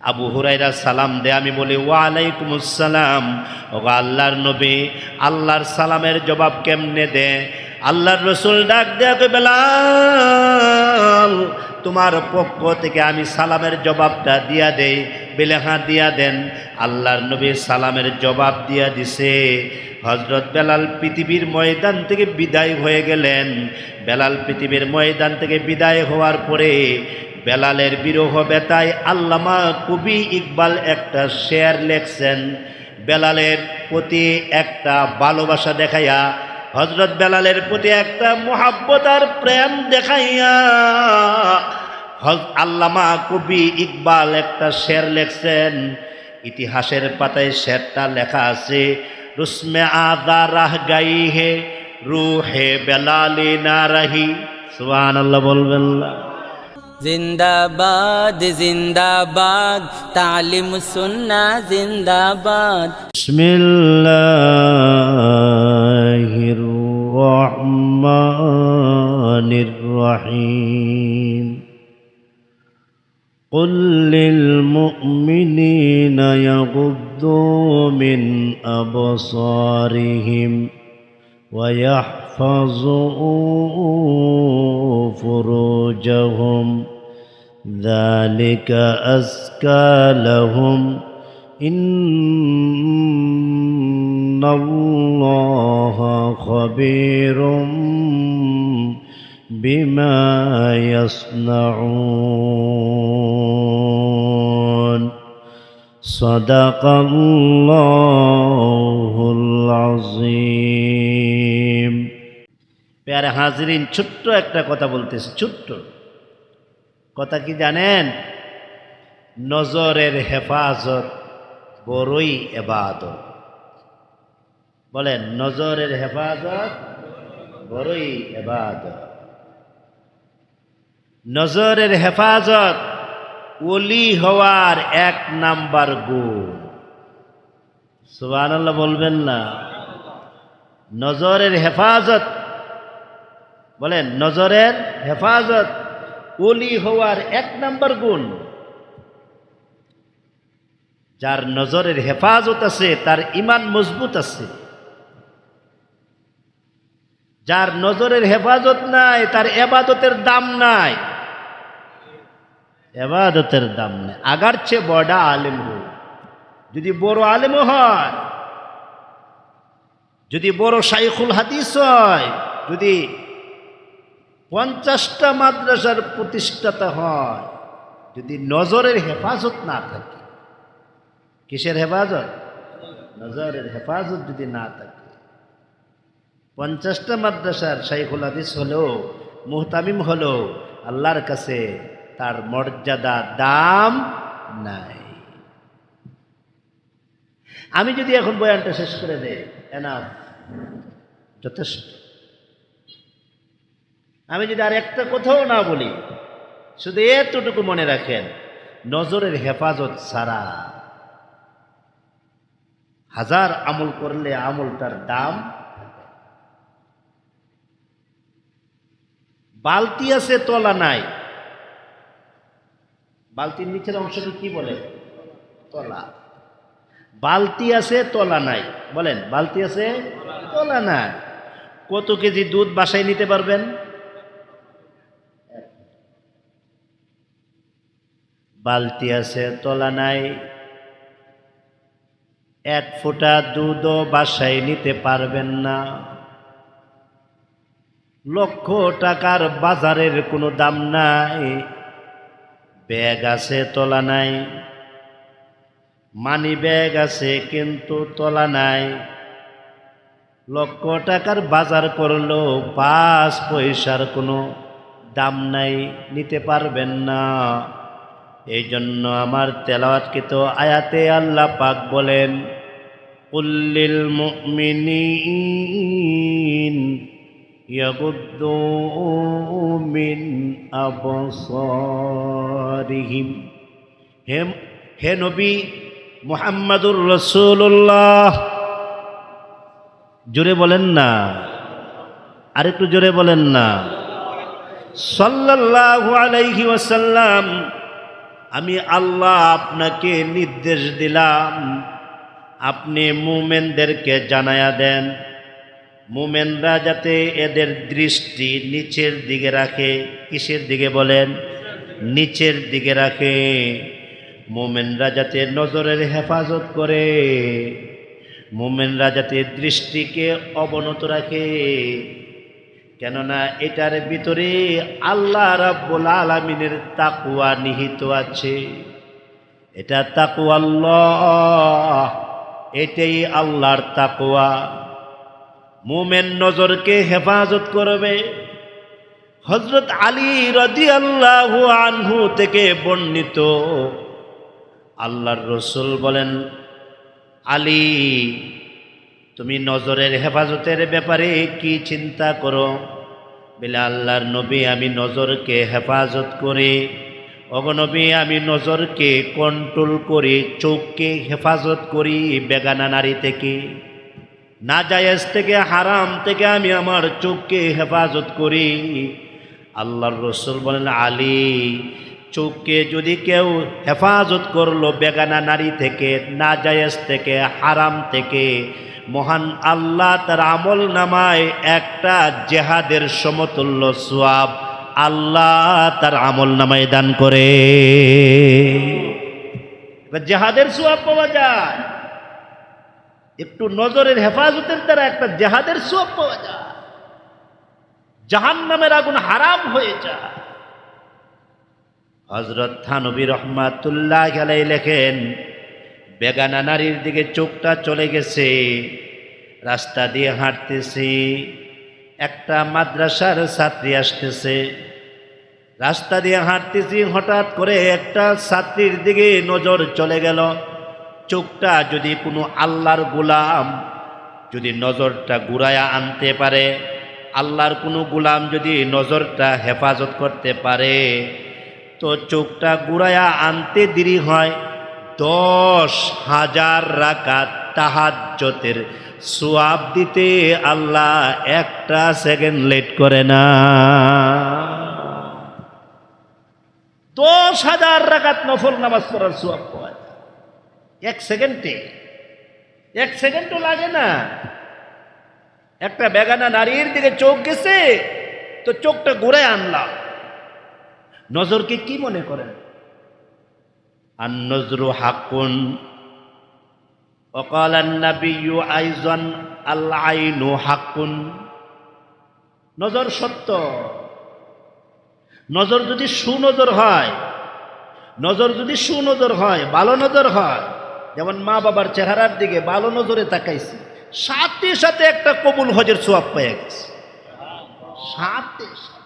আবু হুরাইরা সালাম দে আমি বলি ওয়ালাইকুম আসসালাম ও আল্লাহর নবী, আল্লাহর সালামের জবাব কেমনে দে আল্লাহর রসুল ডাক দেয়া বেলাল, তোমার পক্ষ থেকে আমি সালামের জবাবটা দিয়া দেই, বেলে হাঁ দিয়া দেন। আল্লাহর নবী সালামের জবাব দিয়া দিছে। হজরত বেলাল পৃথিবীর ময়দান থেকে বিদায় হয়ে গেলেন। বেলাল পৃথিবীর ময়দান থেকে বিদায় হওয়ার পরে বেলালের বিরহ বেতায় আল্লামা কবি ইকবাল একটা শেয়ার লেখছেন। বেলালের প্রতি একটা ভালোবাসা দেখাইয়া হজরত বেলালের প্রতি একটা মোহাব্বত আর প্রেম দেখাইয়া আল্লামা কবি ইকবাল একটা শের লেখছেন। ইতিহাসের পাতায় শেরটা লেখা আছে, রুসমে আদা রাহ গাই হে, রুহে বেলালি না রাহি। সুবান আল্লাহ বলবেন না। زندہ باد زندہ باد تعلیم سننا زندہ باد بسم اللہ الرحمن الرحیم. قل للمؤمنين يغضوا من أبصارهم ويحفظوا فروجهم. ذلك أزكى لهم إن الله خبير بما يصنعون صدق الله العظيم প্যারে হাজরিন ছোট্ট একটা কথা বলতেছে ছোট্ট কথা কি জানেন? নজরের হেফাজত বড়ই এবাদত। বলেন, নজরের হেফাজত বড়ই এবাদত। নজরের হেফাজত ওলি হওয়ার এক নাম্বার গুণ। সুবান বলবেন না। নজরের হেফাজত, বলেন, নজরের হেফাজত ওলি হওয়ার এক নাম্বার গুণ। যার নজরের হেফাজত আছে, তার ইমান মজবুত আছে। যার নজরের হেফাজত নাই, তার এবাদতের দাম নাই। এবাদতের দাম নাই। আগার চেয়ে বড়া আলেম যদি বড় আলেমও হয়, যদি বড় শাইখুল হাদিস হয়, যদি পঞ্চাশটা মাদ্রাসার প্রতিষ্ঠাতা হয়, যদি নজরের হেফাজত না থাকে। কিসের হেফাজত? নজরের হেফাজত যদি না থাকে। পঞ্চাশটা মাদ্রাসার শাইখুল হাদিস হলেও মুহতামিম হলেও আল্লাহর কাছে তার মর্যাদা দাম নাই। আমি যদি এখন বয়ানটা শেষ করে দেই এনাফ যথেষ্ট। আমি যদি আর একটা কোথাও না বলি, শুধু এতটুকু মনে রাখেন, নজরের হেফাজত ছাড়া হাজার আমল করলে আমলটার দাম বালতি আছে, তলা নাই। বালতির নিচের অংশকে কি বলে? তলা। বালতি আছে, তলা নাই। বলেন, বালতি আছে, তলা নাই। কত কেজি দুধ বাসায় নিতে পারবেন? বালতি আছে, তলা নাই। এক ফোঁটা দুধও বাসায় নিতে পারবেন না। লক্ষ টাকার বাজারের কোনো দাম নাই। ব্যাগ আছে, তলা নাই। মানি ব্যাগ আছে, কিন্তু তলা নাই। লক্ষ টাকার বাজার করলেও পাঁচ পয়সার কোনো দাম নাই, নিতে পারবেন না। এই জন্য আমার তেলাওয়াতকৃত আয়াতে আল্লাহ পাক বলেন, কুল্লিল মুমিনিন মিন আবসারিহিম। হে হে নবী মুহাম্মাদুর রসুল্লাহ জোরে বলেন না, আরেকটু জোরে বলেন না। সাল্লাল্লাহু আলাইহি ওয়াসাল্লাম আমি আল্লাহ আপনাকে নির্দেশ দিলাম। আপনি মুমেনদেরকে জানায়া দেন। মুমেনরা যাতে এদের দৃষ্টি নিচের দিকে রাখে, কিসের দিকে বলেন? নিচের দিকে রাখে। মোমেনরা যাতে নজরের হেফাজত করে। মোমেনরা যাতে দৃষ্টিকে অবনত রাখে। কেননা এটার ভিতরে আল্লাহ রাব্বুল আলমিনের তাকুয়া নিহিত আছে। এটা তাকুয়া আল্লাহ এটাই আল্লাহর তাকুয়া মোমেন নজরকে হেফাজত করবে। হজরত আলী রদি আল্লাহ আনহু থেকে বর্ণিত আল্লাহর রসুল বলেন, আলী তুমি নজরের হেফাজতের ব্যাপারে কি চিন্তা করো? বলে আল্লাহর নবী আমি নজরকে হেফাজত করি অগনবী আমি নজরকে কন্ট্রোল করি, চোখকে হেফাজত করি বেগানা নারী থেকে। না জায়েজ থেকে, হারাম থেকে আমি আমার চোখকে হেফাজত করি। আল্লাহর রসুল বলেন, আলী, চোখকে যদি কেউ হেফাজত করল বেগানা নারী থেকে না জায়েজ থেকে, হারাম থেকে মহান আল্লাহ তার আমল নামায় একটা জেহাদের সমতুল্য সোয়াব আল্লাহ তার আমল নামায় দান করে। জেহাদের সোয়াব পাওয়া যায়। একটু নজরের হেফাজতের দ্বারা একটা জেহাদের সোয়াব পাওয়া যায়। জাহান নামের আগুন হারাম হয়ে যায়। হজরত থানবী রহমাতুল্লাহ গেলাই লেখেন বেগানা নারীর দিকে চোখটা চলে গেছে, রাস্তা দিয়ে হাঁটতেছি, একটা মাদ্রাসার ছাত্রী আসতেছে। রাস্তা দিয়ে হাঁটতেছি, হঠাৎ করে একটা ছাত্রীর দিকে নজর চলে গেল। চোখটা যদি কোনো আল্লাহর গোলাম যদি নজরটা ঘুরায়া আনতে পারে, আল্লাহর কোনো গোলাম যদি নজরটা হেফাজত করতে পারে, তো চোখটা ঘুরায়া আনতে দেরি হয়। দশ হাজার রাকাত তাহাজ্জতের সোয়াব দিতে আল্লাহ একটা সেকেন্ড লেট করে না। দশ হাজার রাকাত নফল নামাজ পড়ার সোয়াব পাওয়া। এক সেকেন্ডে। এক সেকেন্ডও লাগে না। একটা বেগানা নারীর দিকে চোখ গেছে, তো চোখটা ঘুরে আনলাম। নজরকে কি মনে করেন? আর নজরু হাকুন وقال النبي أيضا العين حق নজর সত্য নজর যদি সুনজর হয় নজর যদি সুনজর হয় ভালো নজর হয় যেমন মা বাবার চেহারার দিকে ভালো নজরে তাকাইছে সাথে সাথে একটা কবুল হজের সোয়াব পেয়ে গেছে সাথে সাথে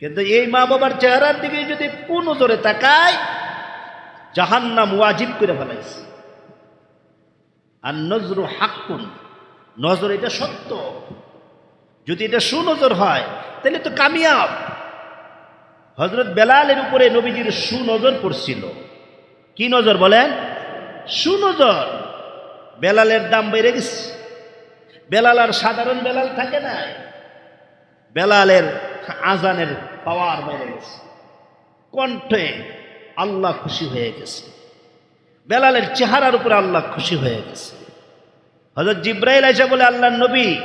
কিন্তু এই মা বাবার চেহারার দিকে যদি কোন নজরে তাকায়, জাহান্নাম ওয়াজিব করে ফেলাইছে। আর নজরু হাক্কুন, নজর এটা সত্য। যদি এটা সুনজর হয়, তাহলে তো কামিয়াব। হজরত বেলালের উপরে নবীজির সুনজর পড়ছিল। কি নজর বলেন? সুনজর। বেলালের দাম বেড়ে গেছে। বেলাল আর সাধারণ বেলাল থাকে না বেলালের আজানের পাওয়ার বেড়ে গেছে। কণ্ঠে আল্লাহ খুশি হয়ে গেছে। বেলালের চেহারার উপরে আল্লাহ খুশি হয়ে গেছে। হজরত জিব্রাইল আইসা বলে আল্লাহ নবী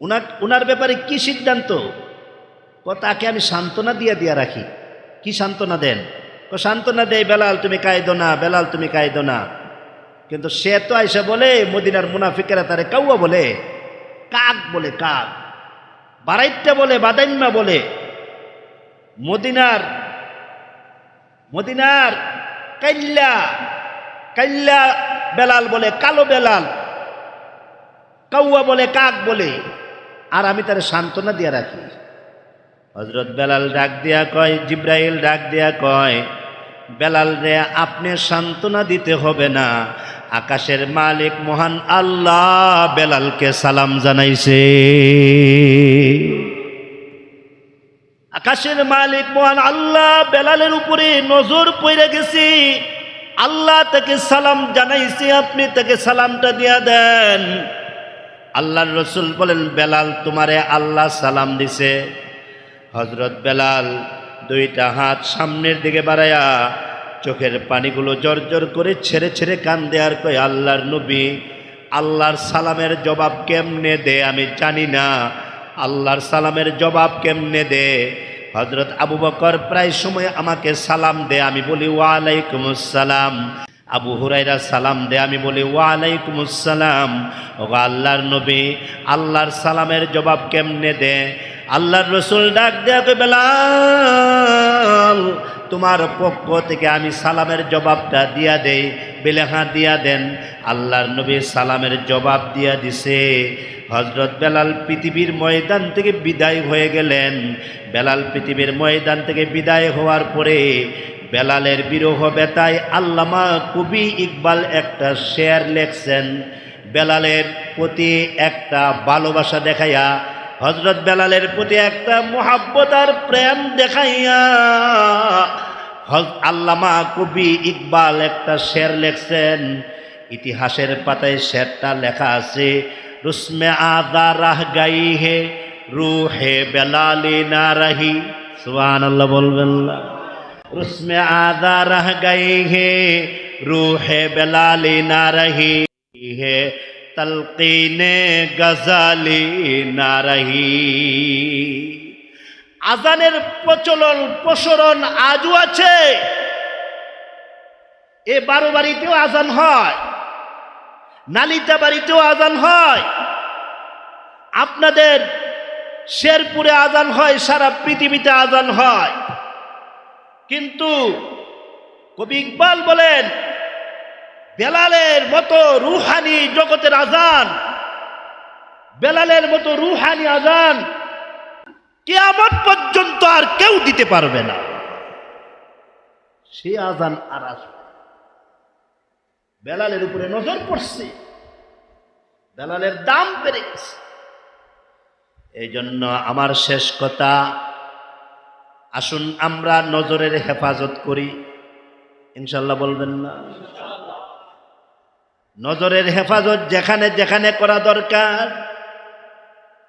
উনার উনার ব্যাপারে কি সিদ্ধান্ত? তাকে আমি সান্ত্বনা দিয়া দিয়া রাখি। কি সান্ত্বনা দেন? ক সান্ত্বনা দেয় বেলাল, তুমি কায়দো না, বেলাল, তুমি কায়দো না। কিন্তু সে তো আইসা বলে, মদিনার মুনাফিকেরা তারে কাউয়া বলে, কাক বলে কাক। বারাইটটা বলে, বাদাইম্মা বলে। মদিনার মদিনার কাইল্লা কাইল্লা বেলাল বলে, কালো বেলাল। কাউয়া বলে, কাক বলে। আর আমি তার সান্ত্বনা দিয়ে রাখি। হজরত বেলাল ডাক দিয়া কয়, জিব্রাইল ডাক দিয়া কয় বেলাল রে, আপনি সান্ত্বনা দিতে হবে না। আকাশের মালিক মহান আল্লাহ বেলালকে সালাম জানাইছে। আকাশের মালিক মহান আল্লাহ বেলালের উপরে নজর পড়ে গেছে। আল্লাহ তাকে সালাম জানাইছে, আপনি তাকে সালামটা দিয়া দেন। আল্লাহর রসুল বলেন, বেলাল তোমারে আল্লাহ সালাম দিছে। হজরত বেলাল দুইটা হাত সামনের দিকে বাড়ায়া চোখের পানিগুলো জর্জর করে ছেড়ে ছেড়ে কান্দে দেয়ার কই আল্লাহর নবী, আল্লাহর সালামের জবাব কেমনে দে? আমি জানি না। আল্লাহর সালামের জবাব কেমনে দে? হজরত আবু বকর প্রায় সময় আমাকে সালাম দে। আমি বলি ওয়ালাইকুম আসসালাম আবু হুরাইরা সালাম দে। আমি বলি ওয়ালাইকুম আসসালাম ও আল্লাহর নবী, আল্লাহর সালামের জবাব কেমনে দে? আল্লাহর রসুল ডাক দেয়া বেলাল, তোমার পক্ষ থেকে আমি সালামের জবাবটা দিয়া দেই বেলেহা দিয়া দেন। আল্লাহর নবী সালামের জবাব দিয়া দিছে। হজরত বেলাল পৃথিবীর ময়দান থেকে বিদায় হয়ে গেলেন। বেলাল পৃথিবীর ময়দান থেকে বিদায় হওয়ার পরে বেলালের বিরহ বেতায় আল্লামা কবি ইকবাল একটা শেয়ার লেখছেন। বেলালের প্রতি একটা ভালোবাসা দেখাইয়া হজরত বেলালের প্রতি একটা মোহাব্বত আর প্রেম দেখাইয়া আল্লামা কবি ইকবাল একটা শের লেখছেন, ইতিহাসের পাতায় শেরটা লেখা আছে, রুসমে আদা রাহ গাই হে, রুহে বেলালি না রাহি। সুহান আল্লাহ বলবেন রুসমে আদা রাহ গাই হে, রুহে বেলালি না রাহি হে তলকিনে গজালি না রহি আজানের প্রচলন, প্রসরণ আজও আছে। এ বারো বাড়িতেও আজান হয়, নালিতা বাড়িতেও আজান হয়। আপনাদের শেরপুরে আজান হয়, সারা পৃথিবীতে আজান হয়। কিন্তু কবি ইকবাল বলেন বেলালের মতো রুহানি জগতের আজান, বেলালের মতো রুহানি আজান কে কেয়ামত পর্যন্ত আর কেউ দিতে পারবে না। সে আজান আর আসবে বেলালের উপরে নজর পড়ছে। বেলালের দাম বেড়ে গেছে। এই জন্য আমার শেষ কথা, আসুন আমরা নজরের হেফাজত করি। ইনশাল্লাহ বলবেন না। নজরের হেফাজত যেখানে যেখানে করা দরকার।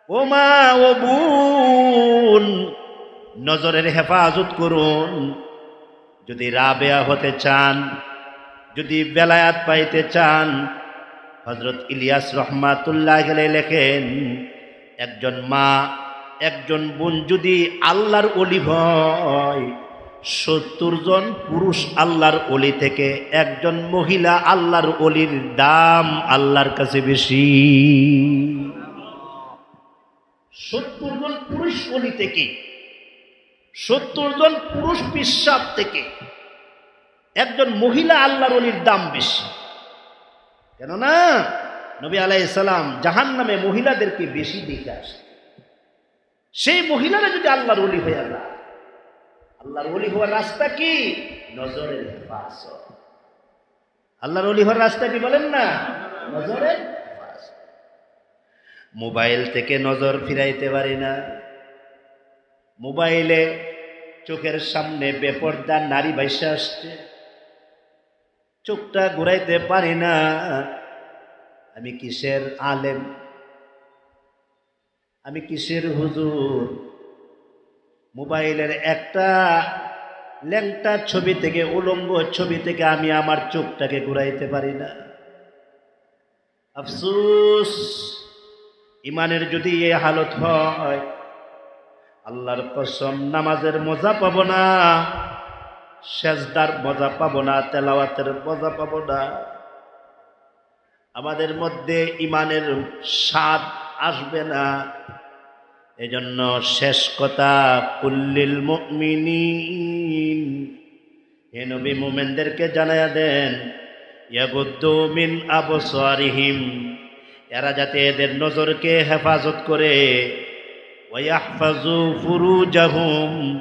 ও মা, ও বোন, নজরের হেফাজত করুন। যদি রাবেয়া হতে চান, যদি বেলায়াত পাইতে চান হজরত ইলিয়াস রহমাতুল্লাহ গেলে লেখেন, একজন মা, একজন বোন যদি আল্লাহর অলি হয় সত্তর জন পুরুষ আল্লাহর অলি থেকে একজন মহিলা আল্লাহর অলির দাম আল্লাহর কাছে বেশি। সত্তর জন পুরুষ অলি থেকে, সত্তর জন পুরুষ বিশ্বাস থেকে একজন মহিলা আল্লাহর অলির দাম বেশি। কেননা নবী আলাইসালাম জাহান নামে মহিলাদেরকে বেশি দেখে আসে। সেই মহিলারা যদি আল্লাহর অলি হয়ে যায় আল্লাহর অলি হওয়ার রাস্তা কি? নজরের হেফাজত। আল্লাহর অলি হওয়ার রাস্তা কি বলেন না? নজরের মোবাইল থেকে নজর ফিরাইতে পারি না। মোবাইলে চোখের সামনে বেপর্দা নারী বাইসে আসছে। চোখটা ঘুরাইতে পারি না। আমি কিসের আলেম? আমি কিসের হুজুর? মোবাইলের একটা ল্যাংটা ছবি থেকে, উলঙ্গ ছবি থেকে আমি আমার চোখটাকে ঘুরাইতে পারি না। আফসুস, ইমানের যদি এ হালত হয়, আল্লাহর কসম, নামাজের মজা পাবো না, সেজদার মজা পাবো না, তেলাওয়াতের মজা পাবো না। আমাদের মধ্যে ইমানের স্বাদ আসবে না। এজন্য শেষ কথা, কুল্লিল মুমিনিন। হে নবী, মুমেনদেরকে জানায়া দেন, ইয়াগুদ্দু মিন আবসারিহিম। এরা যাতে এদের নজরকে হেফাজত করে। ওয়াহফাজু ফুরুজাহুম।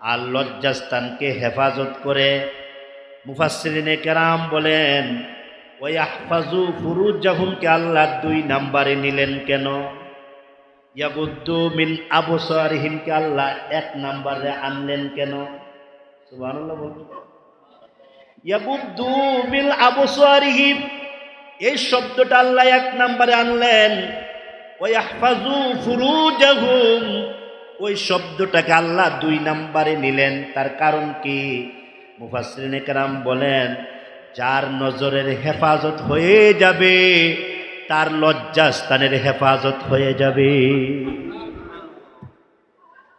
আর লজ্জাস্থানকে হেফাজত করে। মুফাসসিরিনে কেরাম বলেন ওয়াহফাজু ফুরুজাহুমকে আল্লাহ দুই নাম্বারে নিলেন কেন? ইয়াগুদ্দু মিন আবসারিহিমকে আল্লাহ এক নাম্বারে আনলেন কেন? সুবহানাল্লাহ বলুন। ইয়াগুদ্দু মিন আবসারিহিম, এই শব্দটা আল্লাহ এক নাম্বারে আনলেন। ওয়াহফাজু ফুরুজাহুম, ওই শব্দটাকে আল্লাহ দুই নাম্বারে নিলেন। তার কারণ কি? মুফাসরিনে কারাম বলেন, যার নজরের হেফাজত হয়ে যাবে তার লজ্জাস্থানের হেফাজত হয়ে যাবে।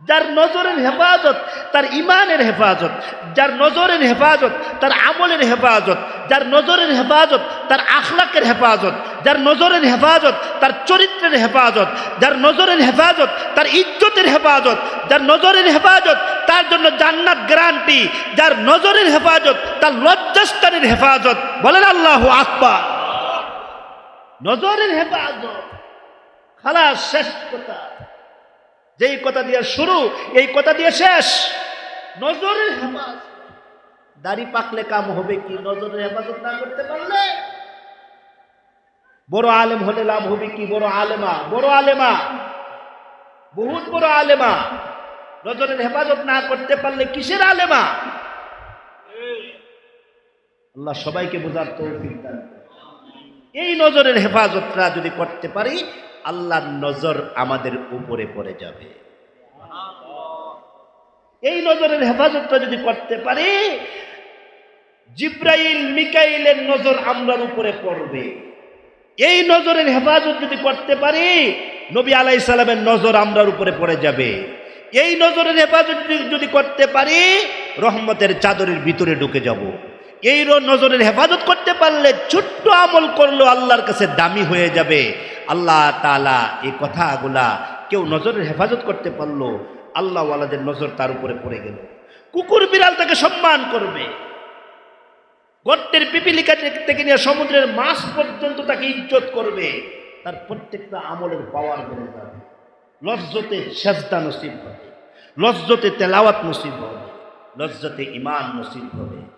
যার নজরের হেফাজত, তার ইমানের হেফাজত, যার নজরের হেফাজত, তার আমলের হেফাজত, যার নজরের হেফাজত, তার আখলাকের হেফাজত, যার নজরের হেফাজত, তার চরিত্রের হেফাজত, যার নজরের হেফাজত, তার ইজ্জতের হেফাজত, যার নজরের হেফাজত, তার জন্য জান্নাত গ্যারান্টি যার নজরের হেফাজত, তার লজ্জাস্থানের হেফাজত। বলেন আল্লাহ আকবার। নজরের হেফাজত। খালাস, শেষ কথা। যেই কথা দিয়ে শুরু, এই কথা দিয়ে শেষ। নজরের হেফাজত। দাড়ি পাকলে কাম হবে কি? নজরের হেফাজত না করতে পারলে? বড় আলেম হলে লাভ হবে কি? বড় আলেমা বড় আলেমা। বহুত বড় আলেমা। নজরের হেফাজত না করতে পারলে কিসের আলেমা? আল্লাহ সবাইকে বোঝার তৌফিক দান। এই নজরের হেফাজতটা যদি করতে পারি, আল্লাহর নজর আমাদের উপরে পড়ে যাবে। এই নজরের হেফাজতটা যদি করতে পারি, জিব্রাইল, মিকাইলের নজর আমরার উপরে পড়বে। এই নজরের হেফাজত যদি করতে পারি, নবী আলাই সালামের নজর আমরার উপরে পড়ে যাবে। এই নজরের হেফাজত যদি- করতে পারি, রহমতের চাদরের ভিতরে ঢুকে যাব। এই নজরের হেফাজত করতে পারলে ছোট্ট আমল করল, আল্লাহর কাছে দামি হয়ে যাবে। আল্লাহ তালা এই কথাগুলা কেউ নজরের হেফাজত করতে পারল, আল্লাহওয়ালাদের নজর তার উপরে পড়ে গেল। কুকুর বিড়াল তাকে সম্মান করবে। গর্তের পিপিলিকা থেকে নিয়ে সমুদ্রের মাছ পর্যন্ত তাকে ইজ্জত করবে। তার প্রত্যেকটা আমলের পাওয়ার বেড়ে যাবে। লজ্জতে সেজদা নসিব হবে। লজ্জতে তেলাওয়াত নসিব হবে। লজ্জতে ইমান নসিব হবে।